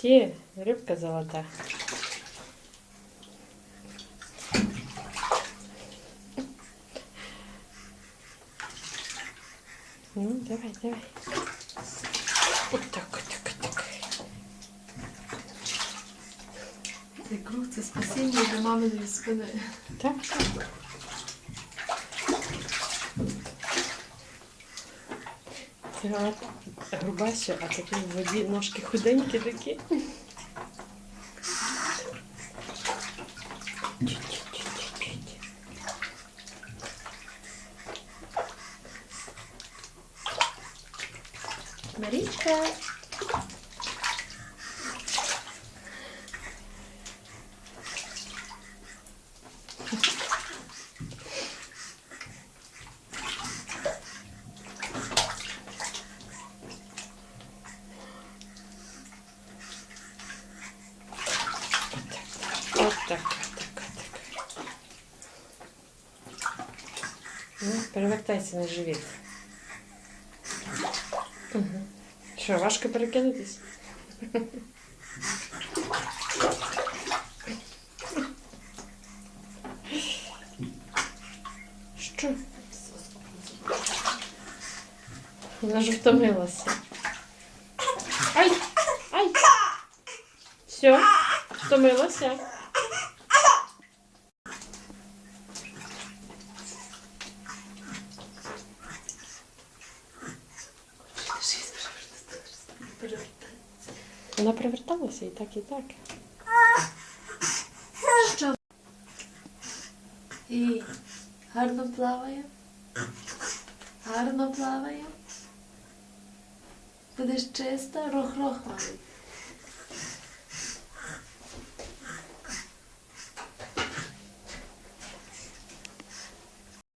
Ті, рибка золота. Ну, давай, давай. Вот так, вот так, вот так. Цей круг це спасіння для маминої спини. Так, так. Вона грубася, а такі в воді ножки худенькі такі. Марічка. Так, так, от так. Ну, перевертайся на живіт. Угу. Що, важко перекинутись? Що? Вона ж втомилася. Ай! Ай! Все, втомилася. Вона приверталася і так, і так. Що? І гарно плаває. Гарно плаває. Будеш чиста, рох-рох малий.